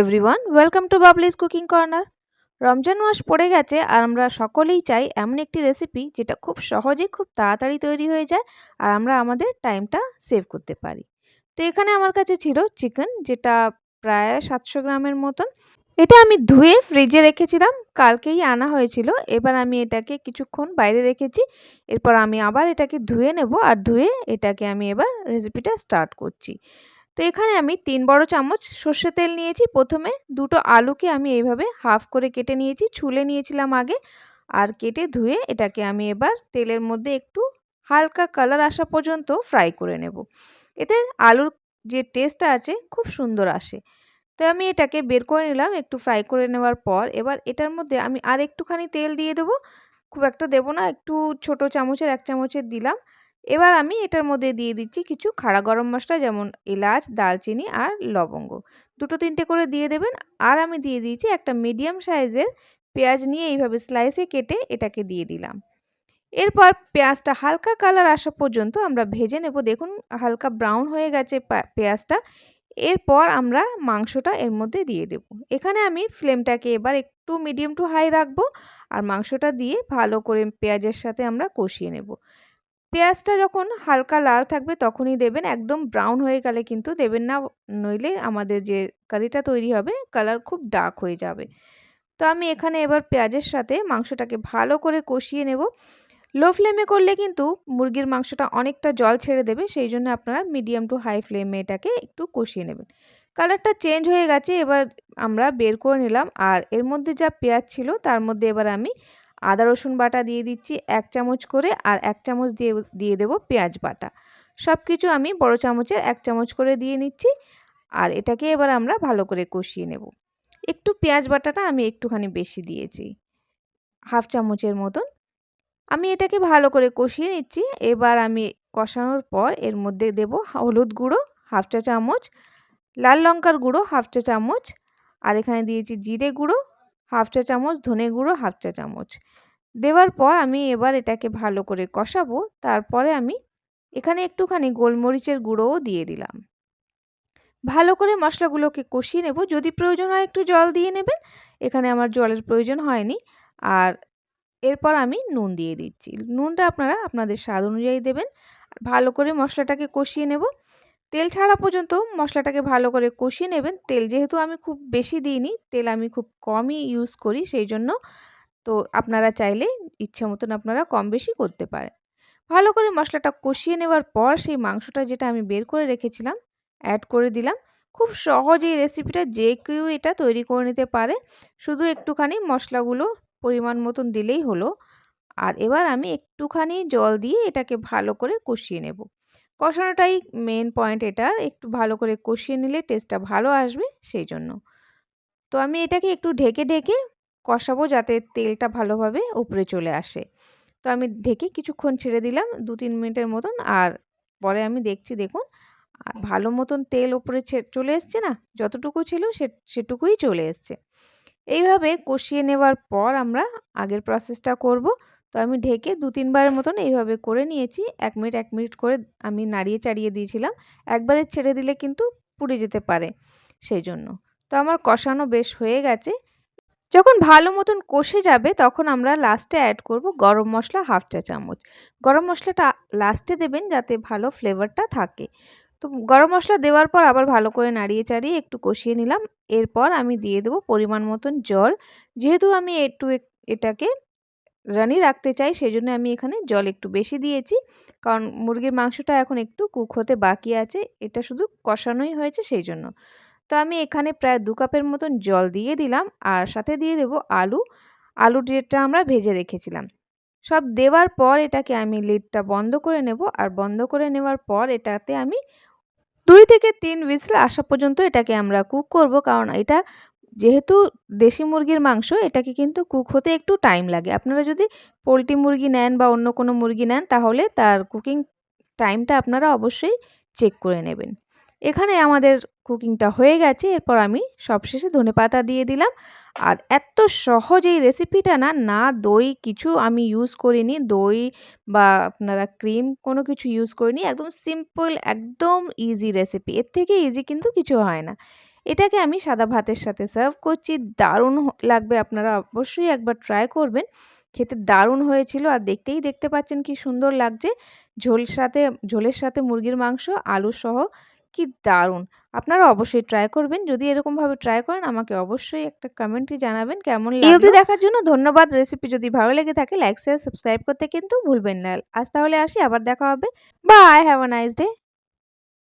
Everyone welcome to বাবলিস cooking corner Ramzan মাস পড়ে গেছে আর আমরা সকলেই চাই এমন একটি রেসিপি যেটা খুব সহজে খুব তাড়াতাড়ি তৈরি হয়ে যায় আর আমরা আমাদের টাইমটা সেভ করতে পারি। তো এখানে আমার কাছে ছিল চিকেন যেটা প্রায় সাতশো গ্রামের মতন। এটা আমি ধুয়ে ফ্রিজে রেখেছিলাম, কালকেই আনা হয়েছিল। এবার আমি এটাকে কিছুক্ষণ বাইরে রেখেছি, এরপর আমি আবার এটাকে ধুয়ে নেব আর ধুয়ে এটাকে আমি এবার রেসিপিটা স্টার্ট করছি। তো এখানে আমি তিন বড় চামচ সর্ষে তেল নিয়েছি। প্রথমে দুটো আলুকে আমি এইভাবে হাফ করে কেটে নিয়েছি, ছুলে নিয়েছিলাম আগে। আর কেটে ধুয়ে এটাকে আমি এবার তেলের মধ্যে একটু হালকা কালার আসা পর্যন্ত ফ্রাই করে নেব। এতে আলুর যে টেস্টটা আছে খুব সুন্দর আসে। তো আমি এটাকে বের করে নিলাম একটু ফ্রাই করে নেওয়ার পর। এবার এটার মধ্যে আমি আর একটুখানি তেল দিয়ে দেবো। খুব একটা দেবো না, একটু ছোট চামচের, এক চামচের দিলাম। এবার আমি এটার মধ্যে দিয়ে দিচ্ছি কিছু খাড়া গরম মশলা যেমন এলাচ দালচিনি আর লবঙ্গ। দুটো তিনটে করে দিয়ে দেবেন। আর আমি দিয়ে দিয়েছি একটা মিডিয়াম সাইজের পেঁয়াজ নিয়ে এইভাবে স্লাইসে কেটে এটাকে দিয়ে দিলাম। এরপর পেঁয়াজটা হালকা কালার আসা পর্যন্ত আমরা ভেজে নেব। দেখুন হালকা ব্রাউন হয়ে গেছে পেঁয়াজটা। এরপর আমরা মাংসটা এর মধ্যে দিয়ে দেব। এখানে আমি ফ্লেমটাকে এবার একটু মিডিয়াম টু হাই রাখব। আর মাংসটা দিয়ে ভালো করে পেঁয়াজের সাথে আমরা কষিয়ে নেব। পেঁয়াজটা যখন হালকা লাল থাকবে তখনই দেবেন, একদম ব্রাউন হয়ে গেলে কিন্তু দেবেন না, নইলে আমাদের যে কারিটা তৈরি হবে কালার খুব ডার্ক হয়ে যাবে। তো আমি এখানে এবার পেঁয়াজের সাথে মাংসটাকে ভালো করে কষিয়ে নেব। লো ফ্লেমে করলে কিন্তু মুরগির মাংসটা অনেকটা জল ছেড়ে দেবে, সেই জন্য আপনারা মিডিয়াম টু হাই ফ্লেমে এটাকে একটু কষিয়ে নেবেন। কালারটা চেঞ্জ হয়ে গেছে, এবার আমরা বের করে নিলাম। আর এর মধ্যে যা পেঁয়াজ ছিল, তার মধ্যে এবার আমি আদা, রসুন বাটা দিয়ে দিচ্ছি এক চামচ করে আর এক চামচ দিয়ে দিয়ে দেবো পেঁয়াজ বাটা। সব কিছু আমি বড় চামচের এক চামচ করে দিয়ে নিচ্ছি আর এটাকে এবার আমরা ভালো করে কষিয়ে নেব। একটু পেঁয়াজ বাটাটা আমি একটুখানি বেশি দিয়েছি, হাফ চামচের মতন। আমি এটাকে ভালো করে কষিয়ে নিচ্ছি, এবার আমি কষানোর পর এর মধ্যে দেব হলুদ গুঁড়ো হাফ চা চামচ, লাল লঙ্কার গুঁড়ো হাফ চা চামচ, আর এখানে দিয়েছি জিরে গুঁড়ো হাফ চা চামচ, ধনে গুঁড়ো, হাফ চা চামচ। দেওয়ার পর আমি এবার এটাকে ভালো করে কষাবো। তারপরে আমি এখানে একটুখানি গোলমরিচের গুঁড়োও দিয়ে দিলাম। ভালো করে মশলাগুলোকে কষিয়ে নেব। যদি প্রয়োজন হয় একটু জল দিয়ে নেবেন। এখানে আমার জলের প্রয়োজন হয়নি। আর এরপর আমি নুন দিয়ে দিচ্ছি। নুনটা আপনারা আপনাদের স্বাদ অনুযায়ী দেবেন। ভালো করে মশলাটাকে কষিয়ে নেব। তেল ছাড়া পর্যন্ত মশলাটাকে ভালো করে কষিয়ে নেবেন। তেল যেহেতু আমি খুব বেশি দিইনি, তেল আমি খুব কমই ইউজ করি সেই জন্য তো আপনারা চাইলে ইচ্ছা মতন আপনারা কম বেশি করতে পারেন। ভালো করে মশলাটা কষিয়ে নেওয়ার পর সেই মাংসটা যেটা আমি বের করে রেখেছিলাম অ্যাড করে দিলাম। খুব সহজ এই রেসিপিটা যে কেউ এটা তৈরি করে নিতে পারে। শুধু একটুখানি মশলাগুলো পরিমাণ মতন দিলেই হলো। আর এবার আমি একটুখানি জল দিয়ে এটাকে ভালো করে কষিয়ে নেব। কষানোটাই মেন পয়েন্ট এটার একটু ভালো করে কষিয়ে নিলে টেস্টটা ভালো আসবে সেই জন্য। তো আমি এটাকে একটু ঢেকে ঢেকে কষাবো যাতে তেলটা ভালোভাবে উপরে চলে আসে। তো আমি ঢেকে কিছুক্ষণ ছেড়ে দিলাম দু তিন মিনিটের মতন আর পরে আমি দেখছি দেখুন আর ভালো মতন তেল উপরে চলে এসছে না? যতটুকু ছিল সে, সেটুকুই চলে এসছে। এইভাবে কষিয়ে নেওয়ার পর আমরা আগের প্রসেসটা করব। তো আমি ঢেকে দু তিনবারের মতন এইভাবে করে নিয়েছি। এক মিনিট এক মিনিট করে আমি নাড়িয়ে চাড়িয়ে দিয়েছিলাম। একবারে ছেড়ে দিলে কিন্তু পুড়ে যেতে পারে সেই জন্য। তো আমার কষানো বেশ হয়ে গেছে। যখন ভালো মতন কষে যাবে তখন আমরা লাস্টে অ্যাড করব গরম মশলা হাফ চা চামচ। গরম মশলাটা লাস্টে দেবেন যাতে ভালো ফ্লেভারটা থাকে। তো গরম মশলা দেওয়ার পর আবার ভালো করে নাড়িয়ে চাড়িয়ে একটু কষিয়ে নিলাম। এরপর আমি দিয়ে দেবো পরিমাণ মতন জল। যেহেতু আমি একটু এটাকে রানি রাখতে চাই সেই জন্য আমি এখানে জল একটু বেশি দিয়েছি। কারণ মুরগির মাংসটা এখন একটু কুক হতে বাকি আছে, এটা শুধু কষানোই হয়েছে সেই জন্য তো আমি এখানে প্রায় দু কাপের মতন জল দিয়ে দিলাম, আর সাথে দিয়ে দেব আলু। আলু যেটা আমরা ভেজে রেখেছিলাম। সব দেওয়ার পর এটাকে আমি লিডটা বন্ধ করে নেব, আর বন্ধ করে নেওয়ার পর এটাতে আমি দুই থেকে তিন হুইসেল আসা পর্যন্ত এটাকে আমরা কুক করব। কারণ এটা যেহেতু দেশি মুরগির মাংস, এটাকে কিন্তু কুক হতে একটু টাইম লাগে। আপনারা যদি পোলট্রি মুরগি নেন বা অন্য কোনো মুরগি নেন, তাহলে তার কুকিং টাইমটা আপনারা অবশ্যই চেক করে নেবেন। এখানে আমাদের কুকিংটা হয়ে গেছে। এরপর আমি সবশেষে ধনে পাতা দিয়ে দিলাম। আর এত সহজ এই রেসিপিটা না না দই কিছু আমি ইউজ করিনি। দই বা আপনারা ক্রিম কোনো কিছু ইউজ করিনি। একদম সিম্পল একদম ইজি রেসিপি এর থেকে ইজি কিন্তু কিছু হয় না। এটাকে আমি সাদা ভাতের সাথে সার্ভ করছি। দারুণ লাগবে আপনারা অবশ্যই একবার ট্রাই করবেন। খেতে দারুণ হয়েছিল আর দেখতেই দেখতে পাচ্ছেন কি সুন্দর লাগছে। ঝোল সাথে ঝোলের সাথে মুরগির মাংস আলু সহ কি দারুণ! আপনারা অবশ্যই ট্রাই করবেন। যদি এরকমভাবে ট্রাই করেন আমাকে অবশ্যই একটা কমেন্টে জানাবেন কেমন লাগল অবধি দেখার জন্য ধন্যবাদ। রেসিপি যদি ভালো লেগে থাকে লাইক শেয়ার সাবস্ক্রাইব করতে কিন্তু ভুলবেন না। আজ তাহলে আসি আবার দেখা হবে। Bye have a nice day